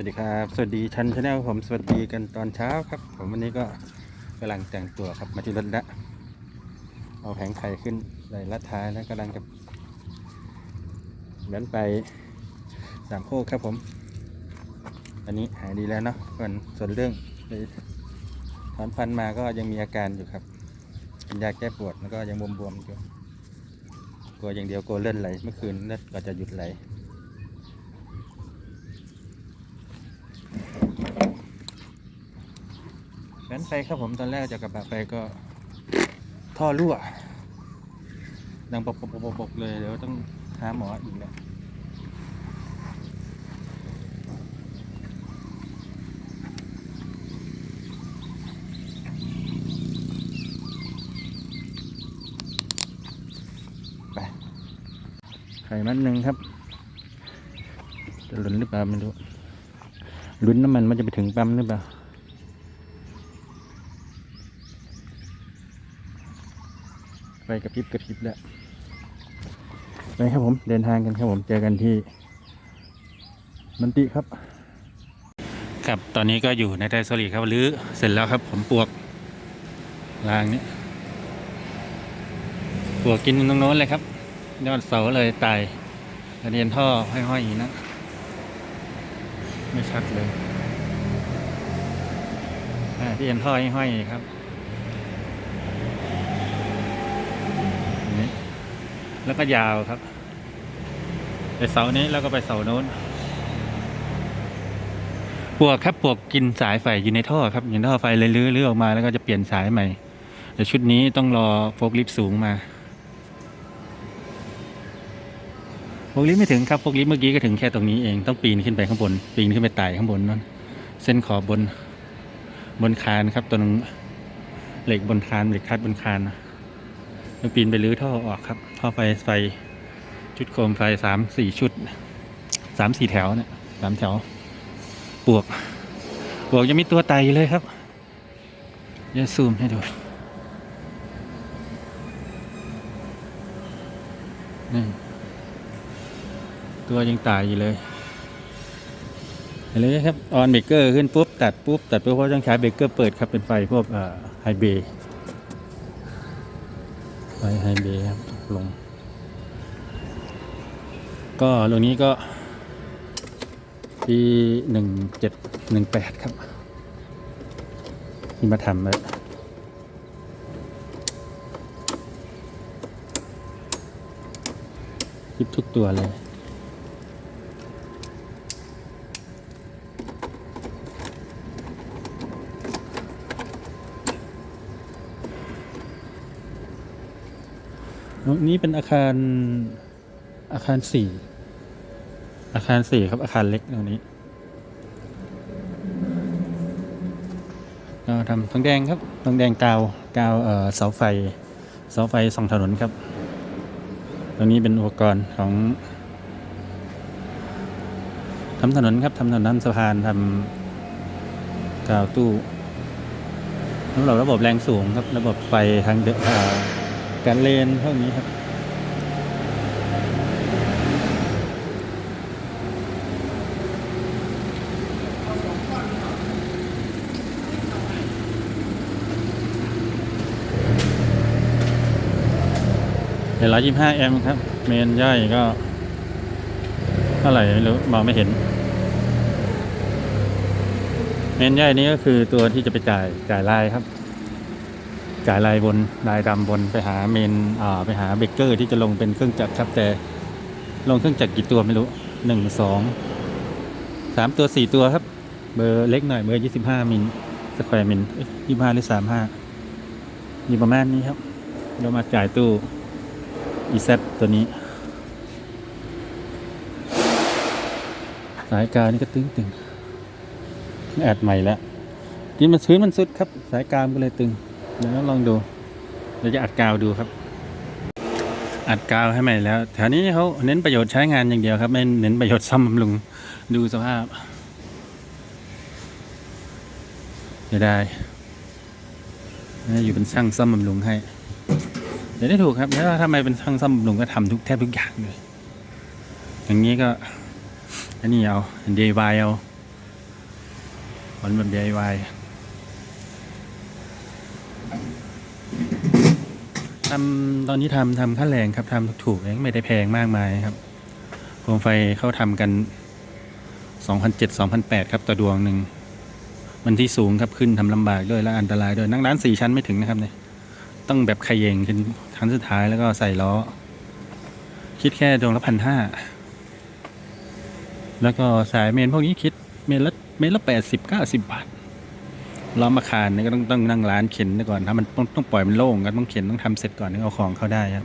วัสดีครับ สวัสดีชันชาแนลผมสวัสดีกันตอนเช้าครับ ผมวันนี้ก็กำลังแต่งตัวครับมาที่รถละเอาแผงไข่ขึ้นใส่ลัดท้ายแล้วกำลังจะเดินไปสามโคกครับผม อันนี้หายดีแล้วเนาะส่วนส่วนเรื่องไปถอนฟันมาก็ยังมีอาการอยู่ครับเป็นยาแก้ปวดแล้วก็ยังบวมๆอยู่กลัวอย่างเดียวกลัวเลือดไหลเมื่อคืนเลือดก็จะหยุดไหล แว้นไปครับผมตอนแรกจะกระบไปก็ ท่อรั่ว ดังปกปกปกปกเลยเดี๋ยวต้องหาหมออีกแล้วไข่มันหนึ่งครับ จะหลุนหรือเปล่าไม่รู้ลุนน้ำมันมันจะไปถึงปั๊มหรือเปล่า ไฟกระพริบกระพริบแล้วไปครับผมเดินทางกันครับผมเจอกันที่มันติครับ ครับตอนนี้ก็อยู่ในไทโซลีครับหรือเสร็จแล้วครับผมปวกรางนี้ปวกกินตรงโน้นเลยครับยอดเสาเลยตายกระเด็นท่อห้อยๆอย่างนี้นะไม่ชัดเลยอ่าที่เอ็นท่อห้อยๆครับ แล้วก็ยาวครับ ไปเสานี้แล้วก็ไปเสาโน้นปวกครับปวกกินสายไฟอยู่ในท่อครับอยู่ในท่อไฟเลยลื้อลื้อออกมาแล้วก็จะเปลี่ยนสายใหม่แต่ชุดนี้ต้องรอโฟกลิฟต์สูงมาโฟกลิฟต์ไม่ถึงครับโฟกลิฟต์เมื่อกี้ก็ถึงแค่ตรงนี้เองต้องปีนขึ้นไปข้างบน ปีนขึ้นไปไต่ข้างบนนั่นเส้นขอบบนบนคานครับตัวนึงเหล็กบนคานเหล็กคัดบนคานต้องปีนไปรื้อท่อออกครับ ท่อไฟไฟชุดโคมไฟสามสี่ชุดสามสี่แถวเนี่ยสามแถวปวกปวกยังมีตัวไตอยู่เลยครับเดี๋ยวซูมให้ดูนี่ตัวยังตายอยู่เลยเห็นเลยครับออนเบรกเกอร์ขึ้นปุ๊บตัดปุ๊บตัดปุ๊บเพราะต้องใช้เบรกเกอร์เปิดครับเป็นไฟพวกไฮเบย์ไฟไฮเบย์ครับ ลง ก็ลงนี้ก็ปีหนึ่งเจ็ดหนึ่งแปดครับ ที่มาทำเลยยิบทุกตัวเลย นี่เป็นอาคารอาคารสี่อาคารสี่ครับ อาคารเล็กตรงนี้ก็ทำทองแดงครับทองแดงกาวกาวเสาไฟเสาไฟสองถนนครับ ตรงนี้เป็นอุปกรณ์ของทำถนนครับทำถนนทำสะพานทำกาวตู้สำหรับระบบแรงสูงครับ ระบบไฟทางเดิน การเลนเท่านี้ครับเดี๋ยวร้อยยี่ห้าแอมป์ครับ เมนย่อยก็เท่าไหร่ไม่รู้มองไม่เห็น เมนย่อยนี้ก็คือตัวที่จะไปจ่ายจ่ายลายครับ จ่ายลายบนลายดำบนไปหาเมนไปหาเบเกอร์ที่จะลงเป็นเครื่องจักรครับ แต่ลงเครื่องจักรกี่ตัวไม่รู้หนึ่งสองสามตัวสี่ตัวครับ เบอร์เล็กหน่อยเบอร์ยี่สิบห้ามิลสแควร์มิลยี่ห้าหรือสามห้าอยู่ประมาณนี้ครับเรามาจ่ายตู้อีเซตัวนี้ สายกาวนี่ก็ตึงตึงแอดใหม่แล้วที่มันชื้นมันสุดครับ สายกาวมันก็เลยตึง เดี๋ยวลองดูเดี๋ยวจะอัดกาวดูครับ อัดกาวให้ใหม่แล้วแถวนี้เขาเน้นประโยชน์ใช้งานอย่างเดียวครับ ไม่เน้นประโยชน์ซ่อมบำรุงดูสภาพจะได้อยู่เป็นช่างซ่อมบำรุงให้เดี๋ยวได้ถูกครับแล้วทำไมเป็นช่างซ่อมบำรุงก็ทำทุกแทบทุกอย่างเลยอย่างนี้ก็อันนี้เอา DIY เอาถอนแบบ DIY ทำตอนนี้ทำทำค่าแรงครับทำถูกๆเองไม่ได้แพงมากมายครับโคมไฟเขาทำกัน2,007 2,008ครับต่อดวงหนึ่งมันที่สูงครับขึ้นทำลำบากด้วยและอันตรายด้วยนั่งร้านสี่ชั้นไม่ถึงนะครับเนี่ยต้องแบบขยเยงขึ้นชั้นสุดท้ายแล้วก็ใส่ล้อ คิดแค่ดวงละพันห้าแล้วก็สายเมนพวกนี้คิดเมนละเมนละแปดสิบเก้าสิบบาท ล้อมอาคารนี่ก็ต้องต้องนั่งร้านเข็นก่อนถ้ามันต้องต้องปล่อยมันโล่งก็ต้องเข็นต้องทำเสร็จก่อนถึงเอาของเข้าได้ครับ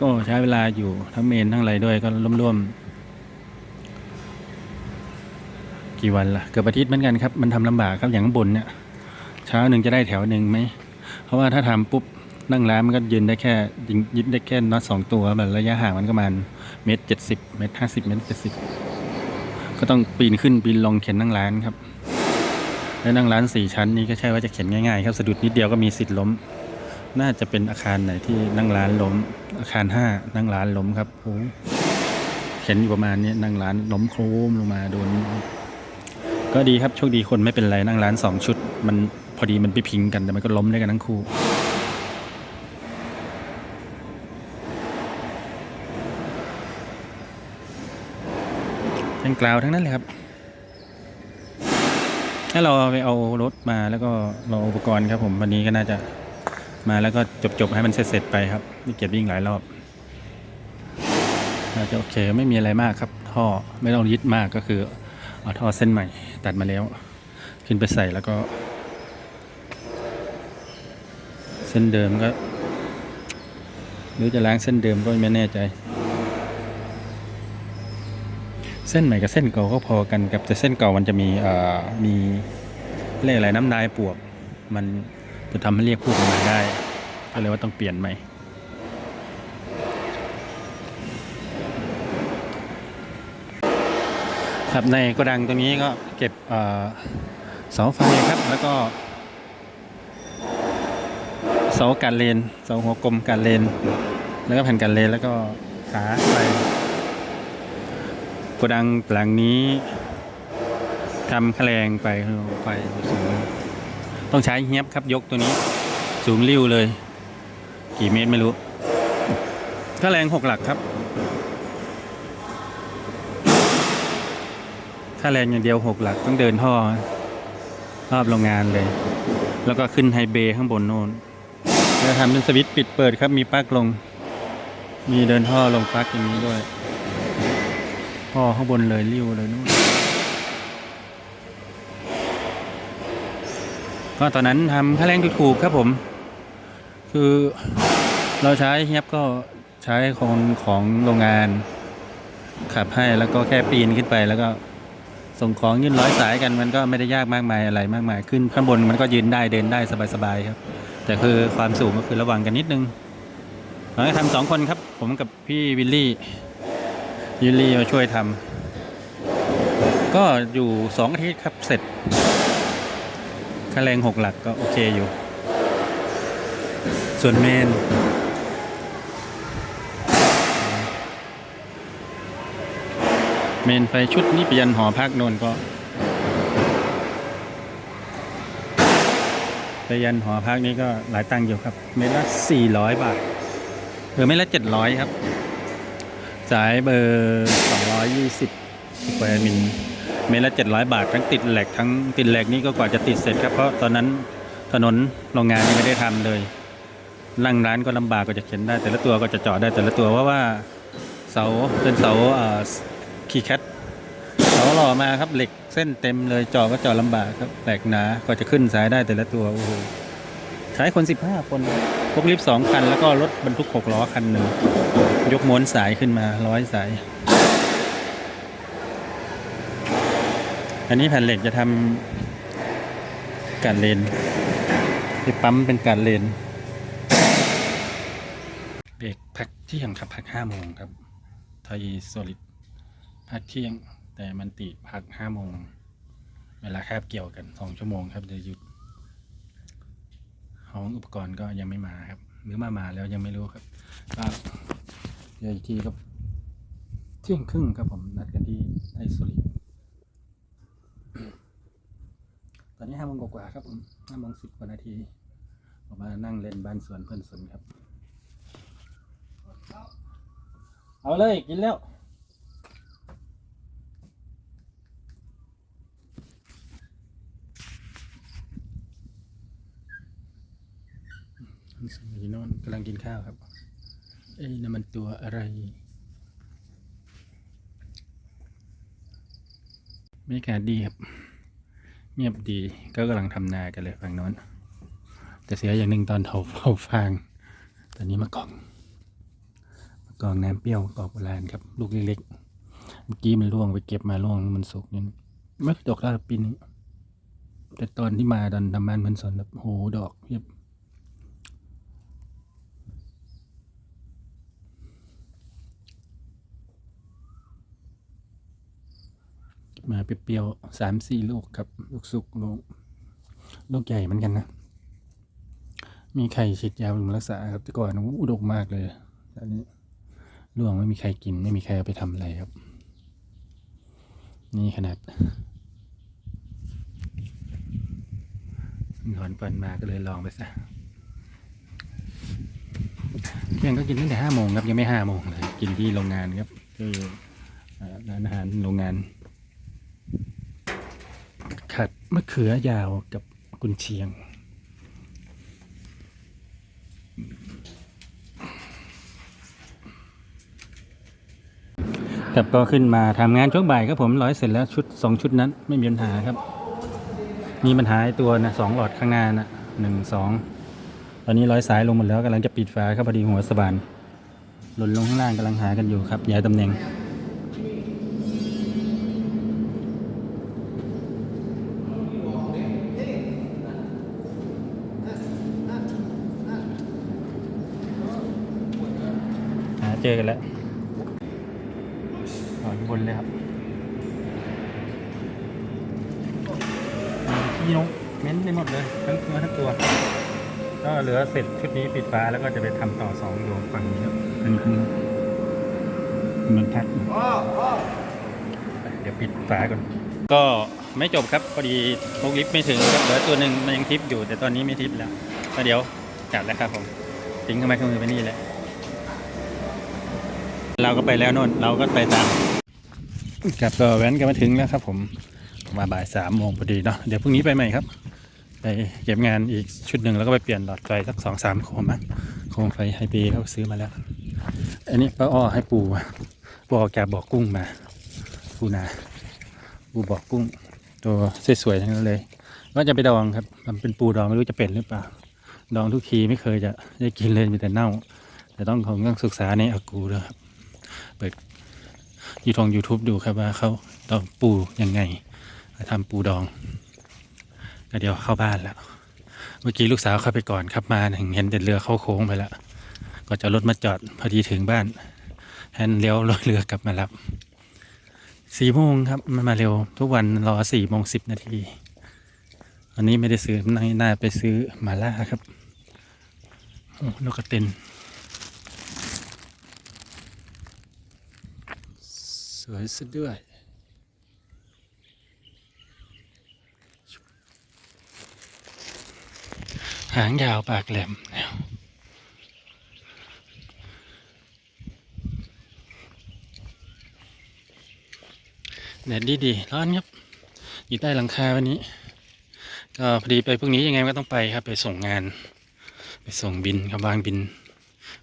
ก็ใช้เวลาอยู่ทั้งเมนทั้งอะไรด้วยก็ร่วมๆกี่วันละเกือบอาทิตย์เหมือนกันครับ มันทำลำบากครับอย่างบนเนี่ยเช้าหนึ่งจะได้แถวหนึ่งไหมเพราะว่าถ้าทำปุ๊บนั่งร้านมันก็ยืนได้แค่ยิงยึดได้แค่น็อตสองตัวแบบระยะห่างมันก็ประมาณเมตรเจ็ดสิบเมตรห้าสิบเมตรเจ็ดสิบก็ต้องปีนขึ้นปีนลงเข็นนั่งร้านครับ แล้วนั่งร้านสี่ชั้นนี้ก็ใช่ว่าจะเข็นง่ายๆครับสะดุดนิดเดียวก็มีสิทธิ์ล้ม น่าจะเป็นอาคารไหนที่นั่งร้านล้ม อาคารห้านั่งร้านล้มครับโอ้เข็นอยู่ประมาณนี้นั่งร้านล้มโครมลงมาโดนก็ดีครับโชคดีคนไม่เป็นไรนั่งร้านสองชุด มันพอดีมันไปพิงกันแต่มันก็ล้มด้วยกันทั้งคู่ทั้งกล่าวทั้งนั้นเลยครับ ถ้าเราไปเอารถมาแล้วก็รออุปกรณ์ครับผมวันนี้ก็น่าจะมาแล้วก็จบๆให้มันเสร็จๆไปครับนี่เก็บวิ่งหลายรอบน่าจะโอเคไม่มีอะไรมากครับท่อไม่ต้องยึดมากก็คือเอาท่อเส้นใหม่ตัดมาแล้ว ขึ้นไปใส่แล้วก็ เส้นเดิมก็หรือจะล้างเส้นเดิมก็ไม่แน่ใจ เส้นใหม่กับเส้นเก่าก็พอกันกับแต่เส้นเก่ามันจะมีเอ่อมีเรียกอะไรน้ำลายปวก มันจะทำให้เรียกพวกออกมาได้ ก็เลยว่าต้องเปลี่ยนใหม่ครับในโกดังตรงนี้ก็เก็บเสาไฟครับ แล้วก็เสาการเลนเสาหัวกลมการเลน แล้วก็แผ่นการเลนแล้วก็ขาไฟ กดังหลังนี้ทำแคลงไปไฟสูงต้องใช้เฮียบครับยกตัวนี้ สูงริ้วเลย กี่เมตรไม่รู้ค่าแรงหกหลักครับค่าแรงอย่างเดียวหกหลักต้องเดินท่อรอบโรงงานเลย แล้วก็ขึ้นไฮเบย์ข้างบนโน่นแล้วทำเป็นสวิตช์ปิดเปิดครับมีปลั๊กลง มีเดินท่อลงปลั๊กอย่างนี้ด้วย พ่อข้างบนเลยริ้วเลยนู่นก็ตอนนั้นทำค่าแรงถูกๆครับผม คือเราใช้เฮียบก็ใช้ของของโรงงาน ขับให้แล้วก็แค่ปีนขึ้นไปแล้วก็ส่งของยื่นร้อยสายกันมันก็ไม่ได้ยากมากมายอะไรมากมาย ขึ้นข้างบนมันก็ยืนได้เดินได้สบายๆครับ แต่คือความสูงก็คือระวังกันนิดนึงเราให้ทำสองคนครับ ผมกับพี่วิลลี่ ยิลลี่มาช่วยทำก็อยู่สองอาทิตย์ครับเสร็จค่าแรงหกหลักก็โอเคอยู่ ส่วนเมนเมนไฟชุดนี้ไปยันหอพักโนนก็ไปยันหอพักนี้ก็หลายตังค์อยู่ครับ เมตรละสี่ร้อยบาทเออเมตรละเจ็ดร้อยครับ สายเบอร์ 220สแควร์มิลเมตรละ 700 บาท ทั้งติดแหลกทั้งติดแหลกนี่ก็กว่าจะติดเสร็จครับ เพราะตอนนั้นถนนโรงงานยังไม่ได้ทำเลยนั่งร้านก็ลำบากก็จะเข็นได้ แต่ละตัวก็จะเจาะได้แต่ละตัวเพราะว่าเสาเป็นเสาคีแคทเสาหล่อมาครับเหล็กเส้นเต็มเลยเจาะก็เจาะลำบากครับแหลกหนาก็จะขึ้นสายได้แต่ละตัวโอ้โหใช้คน 15 คน พวกลิฟต์สองคันแล้วก็รถบรรทุกหกล้อคันหนึ่ง ยกม้วนสายขึ้นมาร้อยสาย อันนี้แผ่นเหล็กจะทำการเลนที่ปั๊มเป็นการเลนเบรกพักเที่ยงครับพักห้าโมงครับไทยโซลิดพักเที่ยงแต่มันติพักห้าโมง เวลาแคบเกี่ยวกันสองชั่วโมงครับจะหยุด ของอุปกรณ์ก็ยังไม่มาครับ หรือมามาแล้วยังไม่รู้ครับก็เดี๋ยวอีกทีครับเที่ยงครึ่งครับผมนัดกันที่ไอโซลิตอนนี้ห้าโมงกว่าครับผมห้าโมงสิบกว่านาทีออกมานั่งเล่นบ้านสวนเพื่อนสนครับ เอาเลยกินแล้ว มัยนอนกำลังกินข้าวครับ เอ้ยนั่นมันตัวอะไรบรรยากาศดีครับ เงียบดีก็กำลังทำนากันเลยฝั่งโน้น แต่เสียอย่างหนึ่งตอนเผาเผาฟาง ตอนนี้มะกอกมะกอกน้ำเปรี้ยวกอกโบราณครับ ลูกเล็กๆ เมื่อกี้มันร่วงไปเก็บมาร่วงมันสุกนี่ไม่ดอกแล้วปีนี้แต่ตอนที่มาตอนทำบ้านพันสนแบบโหดอกเพียบ มาเปรี้ยวๆสามสี่ลูกครับ ลูกสุกลูกลูกใหญ่เหมือนกันนะ มีไข่ฉีดยาบำรุงรักษาครับ แต่ก่อนอุดกมากเลยตอนนี้ร่วงไม่มีใครกินไม่มีใครเอาไปทำอะไรครับ นี่ขนาดนอนเปิดมาก็เลยลองไปซะเที่ยงก็กินตั้งแต่ห้าโมงครับยังไม่ห้าโมงเลยกินที่โรงงานครับคือร้านอาหารโรงงาน มะเขือยาวกับกุนเชียง ครับก็ขึ้นมาทำงานช่วงบ่ายครับผมร้อยเสร็จแล้วชุดสองชุดนั้นไม่มีปัญหาครับ มีปัญหาตัวนะสองหลอดข้างหน้านะหนึ่งสองตอนนี้ร้อยสายลงหมดแล้วกำลังจะปิดฝาครับพอดีหัวสบานหล่นลงข้างล่างกำลังหากันอยู่ครับย้ายตำแหน่ง เจอกันแล้วนอนบนเลยครับพี่นกเม้นไปหมดเลยทั้งตัวทั้งตัว ก็เหลือเสร็จชุดนี้ปิดฟ้าแล้วก็จะไปทำต่อสองดวงฝั่งนี้ครับอันนี้คือมันพักอยู่เดี๋ยวปิดฝาก่อน ก็ไม่จบครับพอดีลกลิฟต์ไม่ถึงครับเหลือตัวหนึ่งมันยังทิปอยู่ แต่ตอนนี้ไม่ทิปแล้วก็เดี๋ยวจัดแล้วครับผมทิ้งเข้ามาเครื่องมือไปนี่แหละ เราก็ไปแล้วโน่นเราก็ไปตามครับก็แว้นกันมาถึงแล้วครับผมมาบ่ายสามโมงพอดีเนาะเดี๋ยวพรุ่งนี้ไปใหม่ครับไปเก็บงานอีกชุดหนึ่งแล้วก็ไปเปลี่ยนหลอดไฟสักสองสามโคมมั้งโคมไฟไฮเปเขาซื้อมาแล้ว อันนี้ป้าอ้อให้ปูปูออกจากบอกกุ้งมาปูนาปูบอกกุ้ง ตัวสวยๆทั้งนั้นเลยว่าจะไปดองครับ มันเป็นปูดองไม่รู้จะเป็นหรือเปล่า ดองทุกทีไม่เคยจะได้กินเลยมีแต่เน่า แต่ต้องคงต้องศึกษาในอากูด้วยครับ เปิดยูทง YouTube ดูครับว่าเขาดองปูยังไงทำปูดองก็เดี๋ยวเข้าบ้านแล้ว เมื่อกี้ลูกสาวเข้าไปก่อนครับมาเห็นเห็นเรือเข้าโค้งไปแล้วก็จะรถมาจอดพอดีถึงบ้านแฮนเลี้ยวรถเรือกลับมารับสี่โมงครับมันมาเร็วทุกวันรอสี่โมงสิบนาทีวันนี้ไม่ได้ซื้อน่าน่าไปซื้อหมาล่าครับโอ้นกกระเต็น วยซะด้วยหางยาวปากแหลมแดดดีดีๆร้อนครับ อยู่ใต้หลังคาวันนี้ ก็พอดีไปพรุ่งนี้ยังไงก็ต้องไปครับ ไปส่งงาน ไปส่งบินครับวางบิน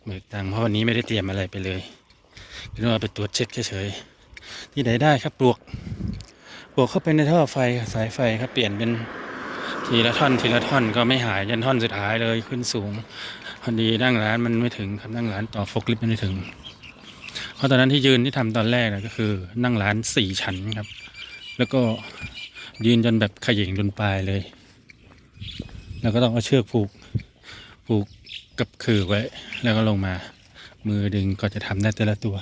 เบิกตังค์เพราะวันนี้ไม่ได้เตรียมอะไรไปเลยคือว่าไปตรวจเช็คเฉยๆ ที่ไหนได้ครับปลวกปลวกเข้าไปในท่อไฟสายไฟครับเปลี่ยนเป็นทีละท่อนทีละท่อนก็ไม่หายยันท่อนสุดท้ายเลยขึ้นสูงพอดีนั่งร้านมันไม่ถึงครับนั่งร้านต่อฟกลิฟต์มันไม่ถึง เพราะตอนนั้นที่ยืนที่ทำตอนแรกนะก็คือนั่งร้านสี่ชั้นครับ แล้วก็ยืนจนแบบขย่งจนปลายเลย แล้วก็ต้องเอาเชือกผูกผูกกับคือไว้ แล้วก็ลงมา มือดึงก็จะทำได้แต่ละตัว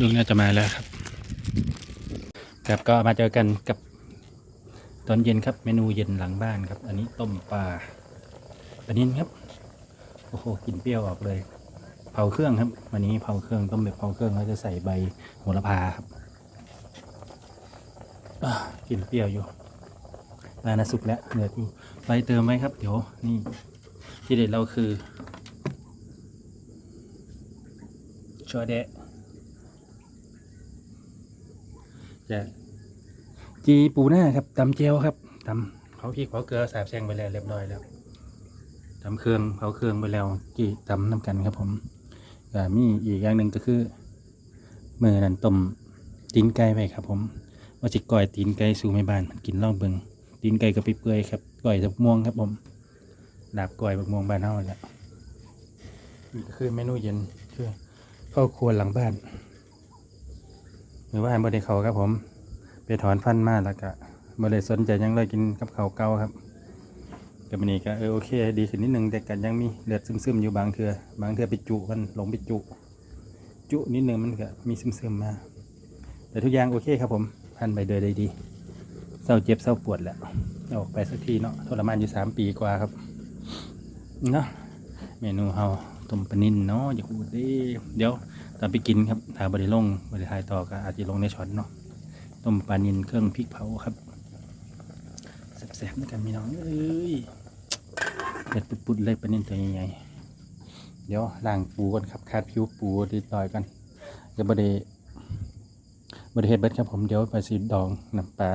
ลุงน่าจะมาแล้วครับ ครับก็มาเจอกันกับตอนเย็นครับเมนูเย็นหลังบ้านครับ อันนี้ต้มปลาอันนี้ครับโอ้โหกลิ่นเปรี้ยวออกเลย เผาเครื่องครับ วันนี้เผาเครื่องต้มแบบเผาเครื่องเราจะใส่ใบโหระพาครับกลิ่นเปรี้ยวอยู่ปลานาสุกแล้วเดือดอยู่ไปเติมไว้ครับ เดี๋ยวนี่ที่เด็ดเราคือชอแดะ จะจีปูหน้าครับตำเจียวครับตำเขาพริกเขาเกลือสาบแซงไปแล้วเรียบร้อยแล้วทำเครื่องเผาเครื่องไปแล้วกี่ตำน้ำกันครับผมก็มีอีกอย่างหนึ่งก็คือมือนันต้มตีนไก่ไปครับผมว่าจิก่อยตีนไก่สู่ไม่บานมันกินล่องเบิงตีนไก่กับไปเปื่อยครับก่อยจับม่วงครับผมดาบก่อยบักม่วงบานเฮาแหละนี่ก็คือเมนูเย็นคือเข้าวครัวหลังบ้าน หรือว่าบ่ได้เขาครับผม ไปถอนฟันมาแล้วก็บ่ได้สนใจยังเลยกินกับเขาเก่าครับกับมันนี้ก็เออโอเค ดีขึ้นนิดนึงแต่กันยังมีเลือดซึมๆอยู่บางเทือบางเทือไปจุมันหลงไปจุ จุนิดนึงมันก็มีซึมๆมา แต่ทุกอย่างโอเคครับผมพันไปเดินได้ดีเศร้าเจ็บเศร้าปวดแหละออกไปสักทีเนาะทรมานอยู่สามปีกว่าครับเนาะเมนูเฮาต้มปนินเนาะอย่าพูดดิเดี๋ยว ตอนไปกินครับถ้าบริลงบริทายต่อก็อาจจะลงในช็อตเนาะต้มปลานินเครื่องพริกเผาครับแซ่บๆด้วยกันพี่น้องเอ้ยเด็ดปุดๆเลยปลานินตัวใหญ่ๆเดี๋ยวล้างปูก่อนครับคาดผิวปูดีต่อยกันจะบไดบไดเฮ็ดเบิดครับผมเดี๋ยวไปสีดองน้ำปลา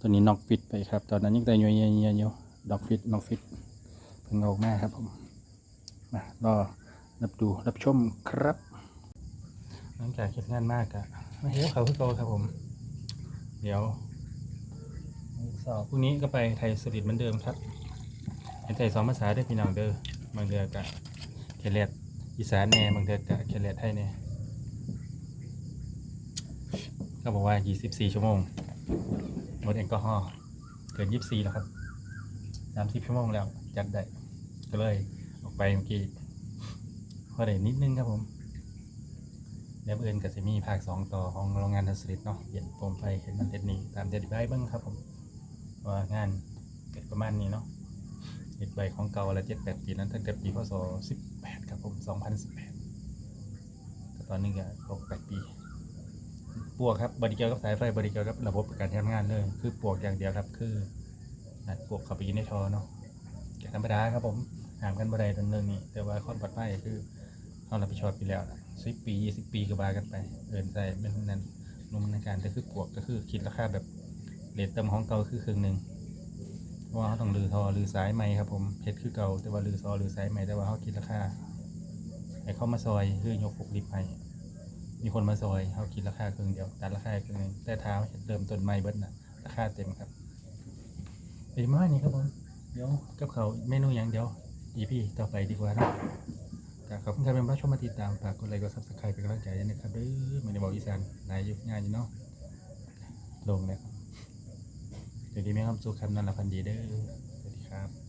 ตัวนี้นอกฟิตไปครับ ตอนนั้นยังแต่ยัวๆอยู่ดอกฟิตนอกฟิตเพิ่งออกมาครับผมมารอรับดูรับชมครับ ลังจากเก็บงานมากอะมาเหี้ยวเขาคือโตครับผม เดี๋ยวสอบพรุ่งนี้ก็ไปไทยสลิดเหมือนเดิมครับเห็นใส่สองภาษาได้พี่น้องเด้อบางเดือกะแคเลียดอีสานแน่บางเดือกะแคเลียดไทยแน่ก็บอกว่า 24 ชั่วโมงงดแอลกอฮอล์เกิน 24 แล้วครับ 30 ชั่วโมงแล้ว จัดได้ ก็เลยออกไปเมื่อกี้พอได้นิดนึงครับผม เดี๋ยวเอื่นกับจะมีภาค 2 ต่อของโรงงานทัสลิดเนาะเห็นผมไปเห็นมันเด็ดนี้ตามเด็ดไว้บ้างครับผมว่างานเกิดประมาณนี้เนาะเห็ดใบของเก่าละเจ็ดแปดปีนั้นตั้งแต่ปีพศสิบแปดครับผมสองพันสิบแปดตอนนี้ก็ครบแปดปีปวกครับบริเกียวกับสายไฟบริเกียวกับระบบการทำงานเลยคือปวกอย่างเดียวครับ คือนัดปวกเข้าไปยินในทอเนาะแกธรรมดาครับผมหางกันบ่ได้ตรงเรื่องนี้แต่ว่าความปลอดภัยคือเขารับผิดชอบไปแล้วนะ สิบปียี่สิบปีก็บากันไปเดินใส่เป็นนั้นนุ่มในการแต่คือปวกก็คือคิดราคาแบบเรทเติมของเก่าคือครึ่งหนึ่งเพราะว่าเขาต้องลือทอลือสายไหมครับผมเพชรคือเก่าแต่ว่าลือซอลือสายไหมแต่ว่าเขาคิดราคาไอ้เข้ามาซอยคือยกฟุกลิฟให้มีคนมาซอยเขาคิดราคาครึ่งเดียวตัดราคาครึ่งนึงแต่เท้าเริ่มต้นไม่เบิดนะราคาเต็มครับไปมานี่ครับผมเดี๋ยวกับเขาเมนูอย่างเดียวอีพี่ต่อไปดีกว่าเนาะก็ขอบคุณครับเป็นผู้ชมมาติดตามฝากกดไลค์กดซับสไครป์เป็นกำลังใจด้วยนะครับเด้อไม่ได้บอกอีสานนายยุคงานอยู่เนาะลงแล้วเดี๋ยวดีไหมครับสุขครับนั่นละพันดีเด้อสวัสดีครับ